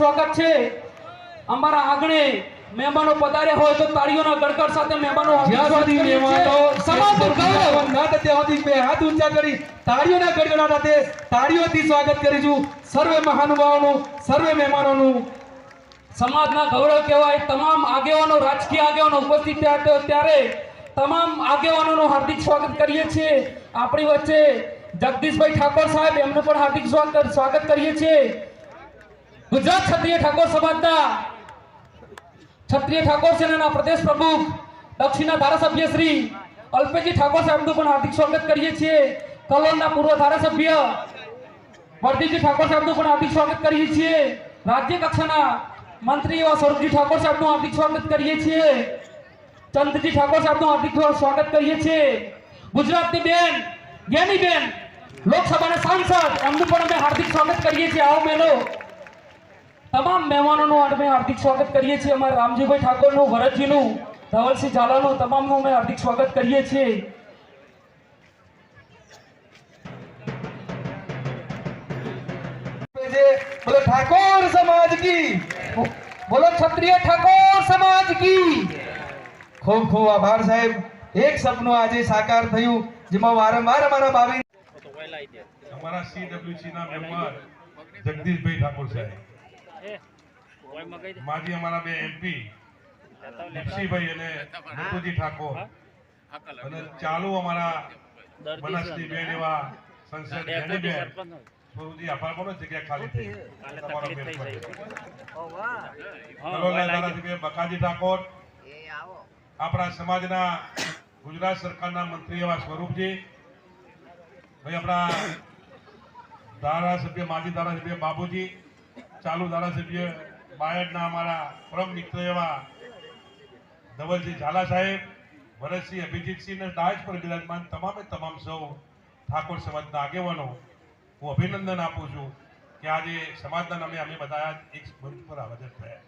સ્વાગત છે. અમારા આંગણે મહેમાનો પધાર્યા હોય તો તાળીઓના ગડગડ સાથે મહેમાનો જ્યાં સુધી મહેમાનો સમાજનું ગૌરવ આગમન ત્યાં સુધી બે હાથ ઊંચા કરી તાળીઓના ગડગડા સાથે તાળીઓથી સ્વાગત કરીશું. સર્વે મહાનુભાવોનું સર્વે મહેમાનોનું. સમાજના ગૌરવ કહેવાય તમામ આગેવાનો રાજકીય આગેવાનો ઉપસ્થિત થયા ત્યારે તમામ આગેવાનોનું હાર્દિક સ્વાગત કરીએ છીએ. આપણી વચ્ચે જગદીશભાઈ ઠાકોર સાહેબ એમનું પણ હાર્દિક સ્વાગત સ્વાગત કરીએ છીએ. ગુજરાત ક્ષત્રિય ઠાકોર સમાજના ક્ષત્રિય ઠાકોર સેનાના પ્રદેશ પ્રમુખ, દક્ષિણના ધારાસભ્ય શ્રી અલ્પેજી ઠાકોર સાહેબનું પણ હાર્દિક સ્વાગત કરીએ છીએ. કલોલના પૂર્વ ધારાસભ્ય વર્ધીજી ઠાકોર સાહેબનું પણ હાર્દિક સ્વાગત કરીએ છીએ. રાજ્ય કક્ષાના મંત્રી એવા સ્વરૂપજી ઠાકોર સાહેબનું હાર્દિક સ્વાગત કરીએ છીએ. ચંદ્રજી ઠાકોર સાહેબનું હાર્દિક સ્વાગત કરીએ છીએ. ગુજરાતની બેન જ્ઞાની બેન, લોકસભાના સાંસદ એમનું પણ અમે હાર્દિક સ્વાગત કરીએ છીએ. આવો મેલો. તમામ મહેમાનોનું અમે હાર્દિક સ્વાગત કરીએ છીએ. અમારા રામજીભાઈ ઠાકોરનું ભરતજીનું ધવલસિંહ ઝાલાનું તમામનું અમે હાર્દિક સ્વાગત કરીએ છીએ. બોલો ઠાકોર સમાજ કી? બોલો ક્ષત્રિય ઠાકોર સમાજ કી? ખૂબ ખૂબ આભાર સાહેબ. એક સપનું આજે સાકાર થયું જેમાં વારંવાર અમારા ભાવિ અમારા સીડબ્લ્યુસી ના મેમ્બર જગદીશભાઈ ઠાકોર સાહેબ. માજી અમારા બે એમપી દીપસિંહભાઈ અને ઋતુજી ઠાકોર. અને ચાલુ અમારા બનાસની બેન એવા સંસદ બેનીબેન સ્વરૂપજી આભાર બોલો જગ્યા ખાલી થઈ તમારો મહેરબાની. કલોલના ધારાસભ્ય બકાજી ઠાકોર. આપણા સમાજના ગુજરાત સરકારના મંત્રી એવા સ્વરૂપજી. ભાઈ આપણા ધારાસભ્ય માજી ધારાસભ્ય બાબુજી. ચાલુ ધારાસભ્ય બાયડના અમારા પરમ મિત્ર એવા ધવલસિંહ ઝાલા સાહેબ, ભરતસિંહ અભિજીતસિંહ અને દાજ પર બિરાજમાન તમામે તમામ સૌ ઠાકોર સમાજના આગેવાનો, હું અભિનંદન આપું છું કે આજે સમાજના નામે અમે બધા એક મંચ પર હાજર થયા.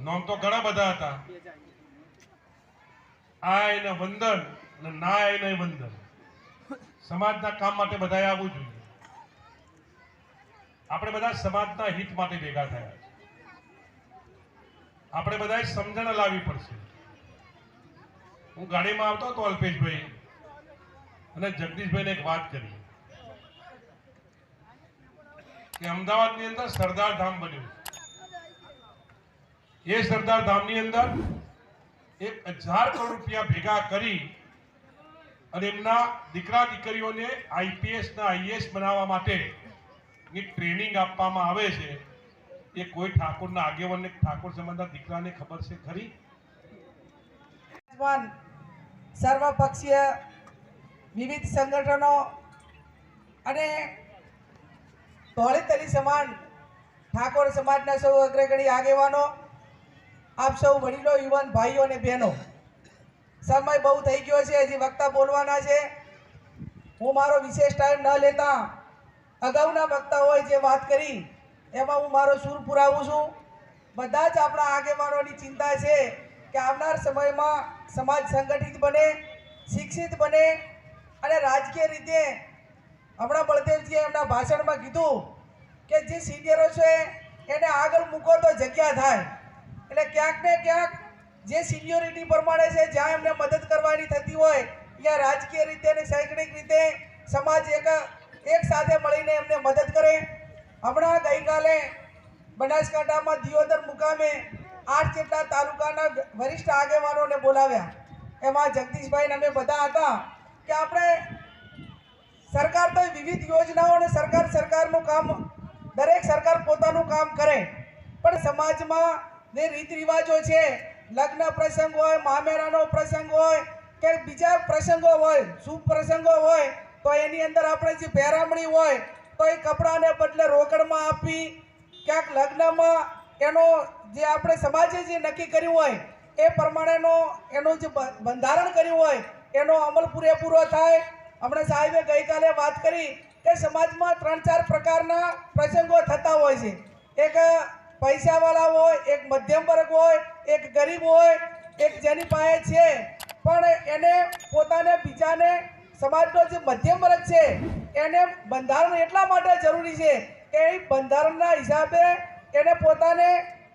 નોમ તો ઘણા બધા હતા. આય ને વંદન ને ના એને વંદન. સમાજના કામ માટે બધાએ આવવું જોઈએ. આપણે બધા સમાજના હિત માટે ભેગા થયા આપણે બધાએ સમજણ લાવવી પડશે. હું ગાડીમાં આવતો હતો, અલ્પેશભાઈ. અને જગદીશભાઈને એક વાત કરી. કે અમદાવાદની અંદર સરદાર ધામ બન્યું એ સરદાર ધામની અંદર એક હજાર કરોડ રૂપિયા ભેગા કરી અને એમના દીકરા દીકરીઓને આઈપીએસ ના આઈએસ બનાવવા માટે ની ટ્રેનિંગ આપવામાં આવે છે, એ કોઈ ઠાકોરના આગેવાનને, ઠાકોર સમાજના દીકરાને ખબર છે ખરી? સર્વપક્ષીય વિવિધ સંગઠનો અને ધોળેતલી સમાન ઠાકોર સમાજના સૌ અગ્રગણી આગેવાનો, આપ સૌ વડીલો, યુવાન ભાઈઓ અને બહેનો, સમય બહુ થઈ ગયો છે, હજી વક્તા બોલવાના છે. હું મારો વિશેષ ટાઈમ ન લેતા અગાઉના વક્તાઓએ જે વાત કરી, એમાં હું મારો સૂર પુરાવું છું. બધા જ આપણા આગેવાનોની ચિંતા છે કે આવનાર સમયમાં સમાજ સંગઠિત બને, શિક્ષિત બને અને રાજકીય રીતે હમણાં બળદેવજીએ એમના ભાષણમાં કીધું કે જે સિનિયરો છે એને આગળ મૂકો તો જગ્યા થાય. એટલે ક્યાંક ને ક્યાંક જે સિનિયોરિટી પ્રમાણે છે, જ્યાં એમને મદદ કરવાની થતી હોય, ત્યાં રાજકીય રીતે અને શૈક્ષણિક રીતે સમાજ એક એક સાથે મળીને એમને મદદ કરે. હમણાં ગઈકાલે બનાસકાંઠામાં દિયોદર મુકામે આઠ જેટલા તાલુકાના વરિષ્ઠ આગેવાનોને બોલાવ્યા. એમાં જગદીશભાઈ અમે બધા હતા કે આપણે સરકાર તો વિવિધ યોજનાઓ અને સરકાર સરકારનું કામ, દરેક સરકાર પોતાનું કામ કરે. પણ સમાજમાં જે રીત રિવાજો છે, લગ્ન પ્રસંગ હોય, મામેરાનો પ્રસંગ હોય, કે બીજા પ્રસંગો હોય, શુભ પ્રસંગો હોય તો એની અંદર આપણે જે પહેરામણી હોય, તો એ કપડાને બદલે રોકડમાં આપી, ક્યાંક લગ્નમાં એનો જે આપણે સમાજે જે નક્કી કર્યું હોય, એ પ્રમાણેનો એનું જે બંધારણ કર્યું હોય, એનો અમલ પૂરેપૂરો થાય. હમણાં સાહેબે ગઈકાલે વાત કરી કે સમાજમાં ત્રણ ચાર પ્રકારના પ્રસંગો થતા હોય છે. એક પૈસાવાળા હોય, એક મધ્યમ વર્ગ હોય, એક ગરીબ હોય, એક જેની પાસે છે. પણ એને પોતાને બીજાને સમાજનો જે મધ્યમ વર્ગ છે, એને બંધારણ એટલા માટે જરૂરી છે કે એ બંધારણના હિસાબે એને પોતાને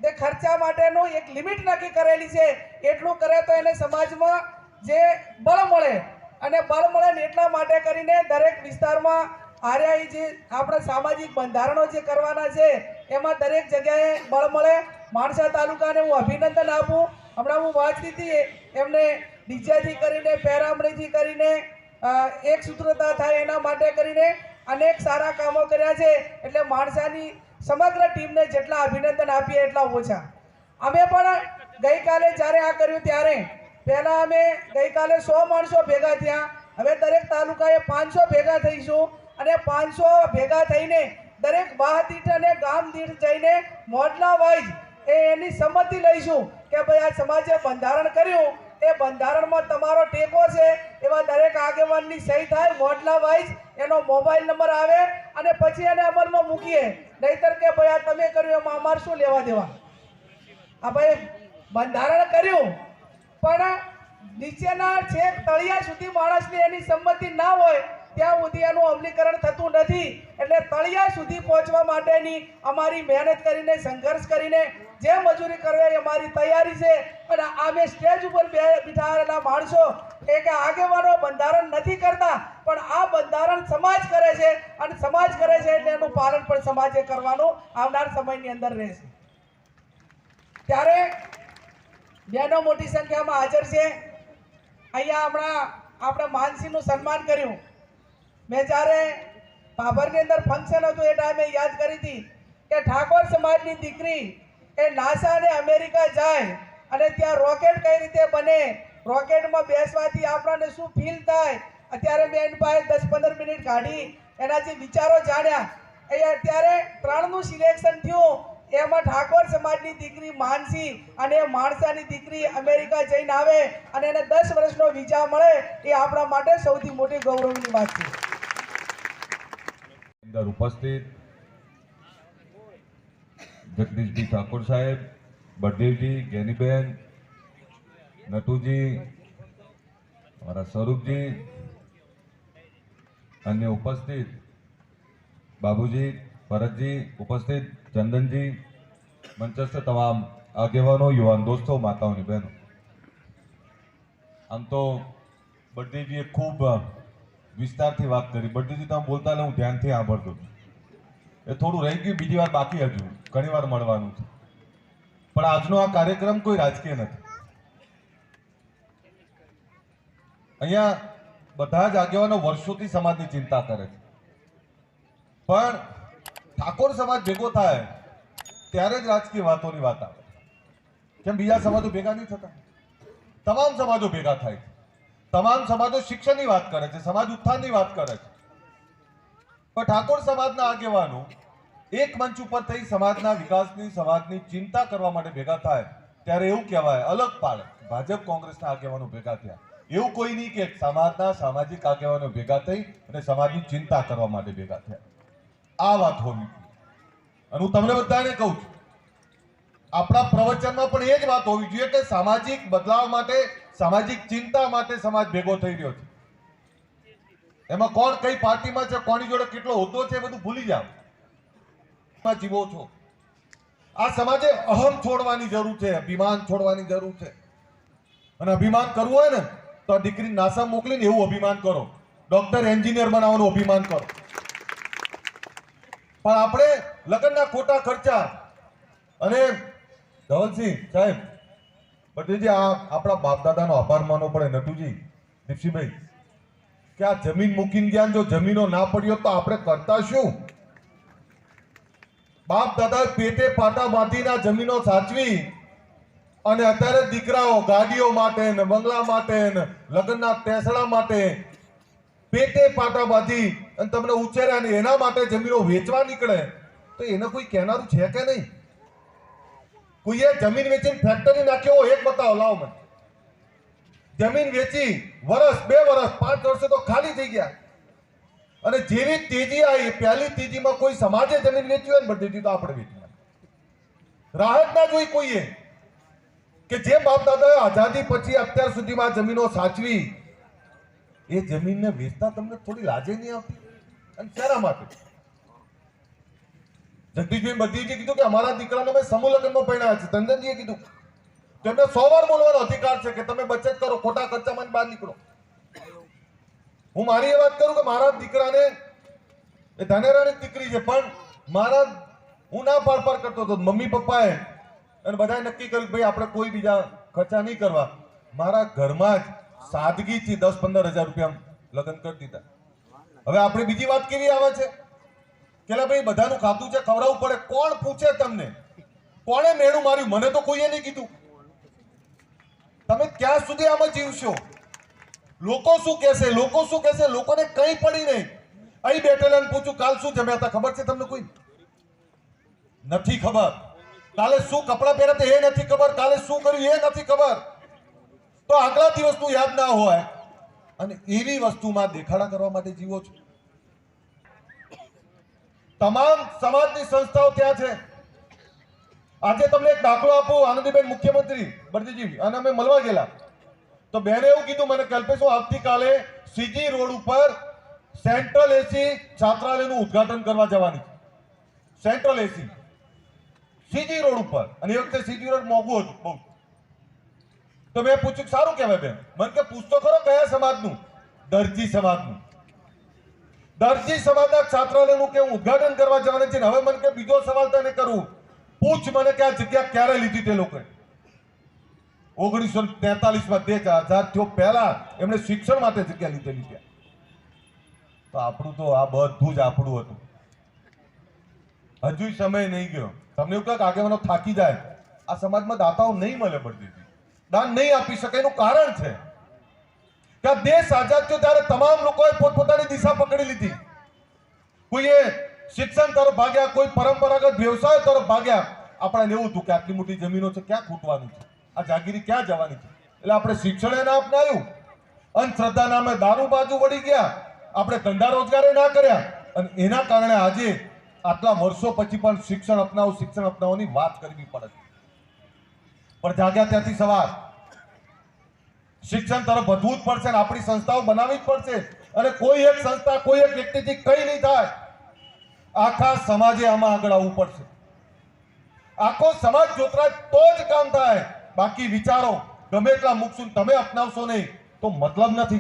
જે ખર્ચા માટેનું એક લિમિટ નક્કી કરેલી છે, એટલું કરે તો એને સમાજમાં જે બળ મળે. અને બળ મળે ને એટલા માટે કરીને દરેક વિસ્તારમાં આર્યા જે આપણા સામાજિક બંધારણો જે કરવાના છે, એમાં દરેક જગ્યાએ બળ મળે. માણસા તાલુકાને હું અભિનંદન આપું. હમણાં હું વાંચતી હતી, એમને ડીજેથી કરીને, પેરામણીથી કરીને એક સૂત્રતા થાય એના માટે કરીને અનેક સારા કામો કર્યા છે. એટલે માણસાની સમગ્ર ટીમને જેટલા અભિનંદન આપીએ એટલા ઓછા. અમે પણ ગઈકાલે જ્યારે આ કર્યું ત્યારે પહેલાં અમે ગઈકાલે સો માણસો ભેગા થયા. હવે દરેક તાલુકાએ પાંચસો ભેગા થઈશું અને પાંચસો ભેગા થઈને દરેક વાહ અને ગામ દીઠ જઈને મોડલા વાઇઝ એ એની સંમતિ લઈશું કે ભાઈ આ સમાજે બંધારણ કર્યું એ બંધારણમાં તમારો ટેકો છે, એવા દરેક આગેવાનની સહી થાય, મોડલા વાઇઝ એનો મોબાઈલ નંબર આવે અને પછી એને અમલમાં મૂકીએ. નહીતર કે ભાઈ આ તમે કર્યું, એમાં અમારે શું લેવા દેવા? આ ભાઈ બંધારણ કર્યું, પણ નીચેના છેક તળિયા સુધી માણસની એની સંમતિ ના હોય, ત્યાં સુધી એનું અમલીકરણ થતું નથી. એટલે તળિયા સુધી પહોંચવા માટેની અમારી મહેનત કરીને, સંઘર્ષ કરીને જે મજૂરી કરવી એ અમારી તૈયારી છે અને અમે સ્ટેજ ઉપર બિઠાવેલા માણસો એ કે આગેવાનો બંધારણ નથી કરતા, પણ આ બંધારણ સમાજ કરે છે અને સમાજ કરે છે એટલે એનું પાલન પણ સમાજે કરવાનું આવનાર સમયની અંદર રહેશે. ત્યારે બહેનો મોટી સંખ્યામાં હાજર છે. અહીંયા હમણાં આપણે માનસીનું સન્માન કર્યું. મેં જ્યારે ભાભરની અંદર ફંક્શન હતું એ ટાઈમે યાદ કરી હતી કે ઠાકોર સમાજની દીકરી એ નાસા અને અમેરિકા જાય અને ત્યાં રોકેટ કઈ રીતે બને? રોકેટમાં બેસવાથી આપણને શું ફીલ થાય? અત્યારે મેં એની દસ પંદર મિનિટ કાઢી. એના જે વિચારો જાણ્યા. એ અત્યારે ત્રણનું સિલેક્શન થયું. એમાં ઠાકોર સમાજની દીકરી માનસી અને માણસાની દીકરી અમેરિકા જઈને આવે અને એને દસ વર્ષનો વિઝા મળે એ આપણા માટે સૌથી મોટી ગૌરવની વાત છે. ઉપસ્થિત જગદીશજી ઠાકોર સાહેબ બળદેવજી જ્ઞાનીબેન નટુજી, મારા સ્વરૂપજી, અન્ય ઉપસ્થિત, બાબુજી, ભરતજી ઉપસ્થિત, ચંદનજી, મંચસ્થ તમામ આગેવાનો, યુવાન દોસ્તો, માતાઓની બહેનો આમ તો બળદેવજીએ ખૂબ વિસ્તારથી વાત કરી બળદેવજી તમે બોલતા એટલે હું ધ્યાનથી સાંભળતો. એ થોડું રહી ગયું, બીજી વાર બાકી હજુ. ઘણી વાર મળવાનું છે. પણ આજનો આ કાર્યક્રમ કોઈ રાજકીય નથી. અહીંયા બધા જ આગેવાનો વર્ષોથી સમાજની ચિંતા કરે છે. પણ ઠાકોર સમાજ ભેગો થાય, ત્યારે જ રાજકીય વાતોની વાત આવે. કેમ બીજા સમાજો ભેગા નહીં થતા? તમામ સમાજો ભેગા થાય છે. તમામ સમાજો શિક્ષણની વાત કરે છે, સમાજ ઉત્થાનની વાત કરે છે. પણ ઠાકોર સમાજના આગેવાનો એક મંચ ઉપર થઈ સમાજના વિકાસની, સમાજની ચિંતા કરવા માટે ભેગા થાય, ત્યારે એવું કહેવાય, અલગ પાડે. ભાજપ કોંગ્રેસના આગેવાનો ભેગા થયા. એવું કોઈ નહીં કે સમાજના સામાજિક આગેવાનો ભેગા થઈ અને સમાજની ચિંતા કરવા માટે ભેગા થયા. આ વાત હોવી અને હું તમને બધાને કહું છું, આપણા પ્રવચનમાં પણ એ જ વાત હોવી જોઈએ કે સામાજિક બદલાવ માટે, સામાજિક ચિંતા માટે સમાજ ભેગો થઈ રહ્યો છે. એમાં કોણ કઈ પાર્ટીમાં છે, કોની જોડે કેટલો હોદ્દો છે, એ બધું ભૂલી માં જીવો છો. આ સમાજે અહમ છોડવાની જરૂર છે, અભિમાન છોડવાની જરૂર છે. અને અભિમાન કરવું હોય ને, તો દીકરી નાસા મોકલીને એવું અભિમાન કરો. ડોક્ટર, એન્જિનિયર બનાવવાનું અભિમાન કરો. પણ આપણે લગ્નના ખોટા ખર્ચા અને ધવલસિંહ સાહેબ પટેલજી આ આપણા બાપ દાદાનો આભાર માનવો પડે નટુજી, દીપસીભાઈ, કે આ જમીન મૂકીને ગયા જો જમીનો ના પડ્યો તો આપણે કરતા શું? બાપ દાદા પેટે પાટા બાંધીના જમીનો સાચવી અને અત્યારે દીકરાઓ ગાડીઓ માટે બંગલા માટે લગ્નના ટેસડા માટે પેટે પાટા બાંધી અને તમને ઉછેર્યા ને એના માટે જમીનો વેચવા નીકળે, તો એને કોઈ કહેનારું છે કે નહીં? કોઈએ જમીન વેચીને ફેક્ટરી નાખ્યો એક બતાવો, લાવો મને. જમીન વેચી વર્ષ બે વર્ષ પાંચ વર્ષે તો ખાલી થઈ ગયા. અને જેવી તેજી આવી, પહેલી તેજીમાં કોઈ સમાજે જમીન વેચી હોય ને બધી તો આપણે વેચી. રાહત ના જોઈ કોઈએ કે જે બાપ દાદાએ આઝાદી પછી અત્યાર સુધીમાં જમીનો સાચવી, એ જમીનને વેચતા તમને થોડી લાજે નહીં આવતી? અને શાના માટે? જગદીશભાઈ બધીજીએ કીધું કે અમારા દીકરાને અમે સમૂહ લગ્નમાં પરણાવ્યા છે. ચંદનજીએ કીધું. તેમને સો વાર બોલવાનો અધિકાર છે કે તમે બચત કરો, ખોટા ખર્ચામાં બહાર નીકળો. હું મારી એ વાત કરું કે મારા દીકરાને, એ ધાનેરાની દીકરી છે, પણ મારા, હું ના પાડ પાર કરતો હતો. મમ્મી પપ્પાએ અને બધાએ નક્કી કર્યું ભાઈ, આપણે કોઈ બીજા ખર્ચા નહીં કરવા. મારા ઘરમાં જ સાદગીથી દસ પંદર હજાર રૂપિયા લગ્ન કરી દીધા. હવે આપણે બીજી વાત કેવી આવે છે? કે ભાઈ, બધાનું ખાતું છે, ખવડાવવું પડે. કોણ પૂછે તમને? કોણે મેળું માર્યું? મને તો કોઈએ નહીં કીધું. તમે ક્યાં સુધી આમાં જીવશો? લોકો શું કહેશે? લોકો શું કહેશે? લોકોને કંઈ પડી નહીં. અહીં બેઠેલા પૂછું, કાલ શું જમ્યા હતા? ખબર છે તમને કોઈ? નથી ખબર. કાલે શું કપડાં પહેર્યા હતા એ નથી ખબર. કાલે શું કર્યું એ નથી ખબર. તો આગલા દિવસનું યાદ ના હોય અને એવી વસ્તુમાં દેખાડા કરવા માટે જીવો છો. તમામ સમાજની સંસ્થાઓ ત્યાં છે. આજે તમને એક દાખલો આપું, આનંદીબેન મુખ્યમંત્રી બરજીજી અને અમે મળવા ગયેલા. તો બેને એવું કીધું, મને કલ્પેશ આવતીકાલે સીજી રોડ ઉપર સેન્ટ્રલ એસી છાત્રાલયનું ઉદ્ઘાટન કરવા જવાની સેન્ટ્રલ એસી સીજી રોડ ઉપર. અને એ વખતે સીજી રોડ મોંઘું હતું, બહુ. તો મેં પૂછ્યું, સારું કહેવાય બેન. મને કે, પૂછતો ખરો કયા સમાજનું? દરજી સમાજનું. દરજી સમાજના છાત્રાલયનું કે હું ઉદ્ઘાટન કરવા જવાની છે હવે મને કે બીજો સવાલ તને કરું. પૂછ મને કે આ જગ્યા ક્યારે લીધી તે લોકોએ. ઓગણીસો તેતાલીસમાં દેખ આઝાદ થયો. પહેલા એમણે શિક્ષણ માટે જગ્યા લીધેલી ત્યાં તો આપણું તો આ બધું જ આપણું હતું. હજુ સમય નહીં ગયો. તમને એવું કે આગેવાનો થાકી જાય. આ સમાજમાં દાતાઓ નહીં મળે પડતી દાન નહીં આપી શકે એનું કારણ છે. કે દેશ આઝાદ થયો ત્યારે તમામ લોકોએ પોતપોતાની દિશા પકડી લીધી. કોઈએ શિક્ષણ તરફ ભાગ્યા, કોઈ પરંપરાગત વ્યવસાય તરફ ભાગ્યા. આપણે એવું હતું કે આટલી મોટી જમીનો છે, ક્યાં ખૂટવાનું છે? આ જાગીરી ક્યાં જવાની છે? એટલે આપણે શિક્ષણ એને અપનાવ્યું અંધશ્રદ્ધા નામે દારૂ બાજુ વળી ગયા. આપણે ધંધા રોજગારે ના કર્યા. અને એના કારણે આજે આટલા વર્ષો પછી પણ શિક્ષણ અપનાવો, શિક્ષણ અપનાવવાની વાત કરવી પડે. પણ જાગ્યા ત્યાંથી સવાર. શિક્ષણ તરફ વધવું જ પડશે અને આપણી સંસ્થાઓ બનાવવી જ પડશે. અને કોઈ એક સંસ્થા, કોઈ એક વ્યક્તિથી કઈ નહીં થાય. આખા સમાજે આમાં આગળ આવવું પડશે. આખો સમાજ જોતરાય તો જ કામ થાય. બાકી વિચારો, ગમે એટલા મૂકશું, તમે અપનાવશો નહીં, તો મતલબ નથી.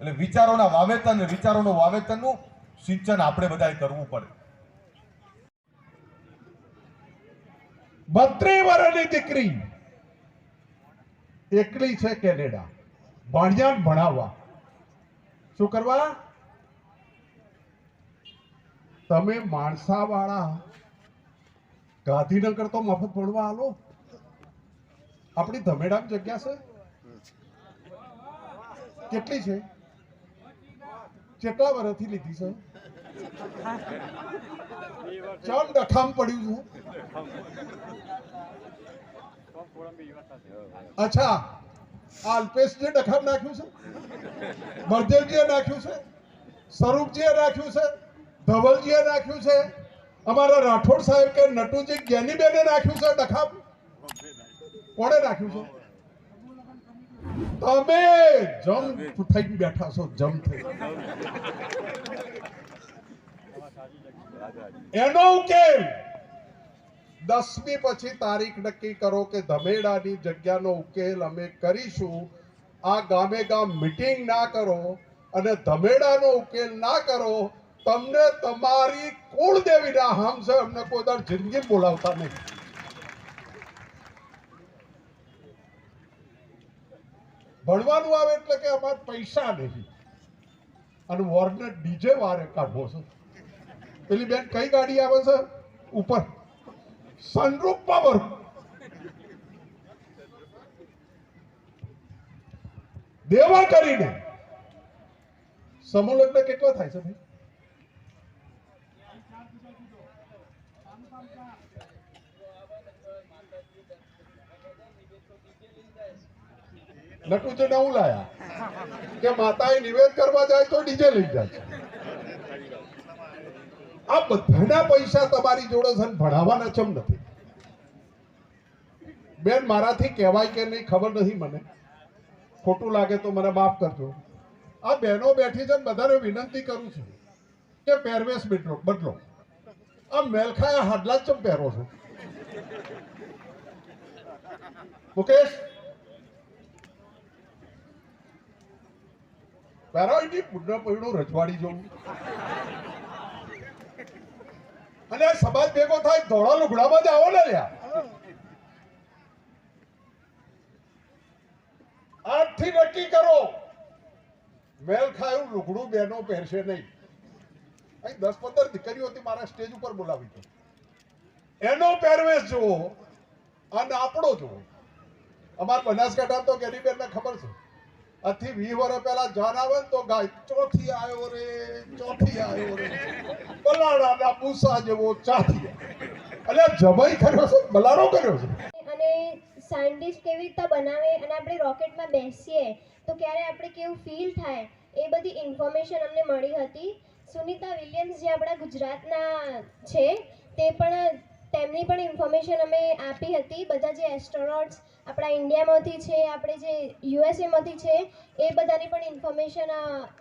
એટલે વિચારોના વાવેતર ને વિચારોનું વાવેતરનું સિંચન આપણે બધાએ કરવું પડે. બત્રી વર્ષની દીકરી. એકલી છે કેનેડા. ભણ્યા ભણાવવા. શું કરવા? તમે માણસા વાળા ગાંધીનગર તો મફત ભણવા આલો આપણી ધમેડામ જગ્યા છે? કેટલી છે? કેટલા વર્ષથી લીધી છે? ચમ ડખામ પડ્યું છે. અચ્છા, આ અલ્પેશજીએ ડખામ નાખ્યું છે? બળદેવજીએ નાખ્યું છે? સ્વરૂપજીએ નાખ્યું છે? ધવલજીએ નાખ્યું છે? અમારા રાઠોડ સાહેબ કે નટુજી જ્ઞાનીબેને નાખ્યું છે ડખામ કોણે રાખ્યું છે? તમે જમ થઈ બેઠા છો, જમ થઈ. એનો ઉકેલ દસમી પછી તારીખ નક્કી કરો કે ધમેડાની જગ્યાનો ઉકેલ અમે કરીશું. આ ગામે ગામ મીટિંગ ના કરો અને ધમેડાનો ઉકેલ ના કરો, તમને તમારી કુળદેવીના હામ છે અમને કોઈ દર જિંદગી બોલાવતા નહીં. ભણવાનું આવે એટલે કે અમારે પૈસા નહીં. અને વોર્નર ડીજે વારે કાઢવો છે. પેલી બેન કઈ ગાડી આવે છે? ઉપર. સનરૂફ પાવર દેવા કરીને. સમૂહ લગ્ન કેટલા થાય છે ભાઈ? નટુજી હું લાયા કે માતાએ નિવેદ કરવા જાય તો ડીજે લઈ જાય. આ બધાના પૈસા તમારી જોડે છે ભણાવવાના ચમ નથી. બેન, મારાથી કહેવાય કે નહીં, ખબર નથી મને. ખોટું લાગે તો મને માફ કરજો. આ બહેનો બેઠી છે બધાને વિનંતી કરું છું કે પહેરવેશ બદલો બદલો. આ મેલખાયા હાડલા ચમ પહેરો છો? મુકેશ પહેરો એની પુણ્ય પૈણું રજવાડી જવું અને સમાજ ભેગો થાય, ધોળા લુગડામાં જ આવો ને લ્યા. થી નક્કી કરો. મેલ ખાયું લુગડું બેનો પહેરશે નહીં. અહીં દસ પંદર દીકરીઓથી મારા સ્ટેજ ઉપર બોલાવી દો એનો પહેરવેશ જુઓ, અને આપણો જુઓ. અમાર બનાસકાંઠા તો ગેરીબેનને ખબર છે. આજથી વી વર્ષ પહેલા જાન તો ગાય, ચોથી આવ્યો રે, ચોથી આવ્યો રે. બલાડાના પૂસા જેવો ચાથી એટલે જમાઈ કર્યો છે, બલાડો કર્યો છે. અને સાયન્ટિસ્ટ કેવી રીતે બનાવે અને આપણે રોકેટમાં બેસીએ, તો ક્યારે આપણે કેવું ફીલ થાય, એ બધી ઇન્ફોર્મેશન અમને મળી હતી. સુનિતા વિલિયમ્સ જે આપણા ગુજરાતના છે, તે પણ તેમની પણ ઇન્ફોર્મેશન અમે આપી હતી. બધા જે એસ્ટ્રોનોટ્સ આપણા ઇન્ડિયામાંથી છે, આપણે જે યુએસએમાંથી છે, એ બધાની પણ ઇન્ફોર્મેશન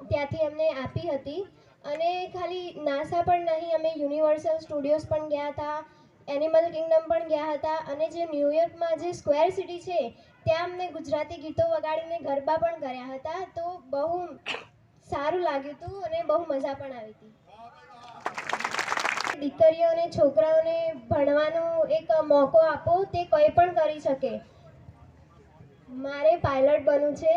ત્યાંથી અમને આપી હતી. અને ખાલી નાસા પણ નહીં, અમે યુનિવર્સલ સ્ટુડિયોઝ પણ ગયા હતા એનિમલ કિંગડમ પણ ગયા હતા અને જે ન્યુયોર્કમાં જે સ્ક્વેર સિટી છે, ત્યાં અમને ગુજરાતી ગીતો વગાડીને ગરબા પણ કર્યા હતા. તો બહુ સારું લાગ્યું હતું અને બહુ મજા પણ આવી હતી. દીકરીઓ અને છોકરાઓને ભણવાનો એક મોકો આપો, તે કંઈ પણ કરી શકે. મારે પાયલટ બનવું છે.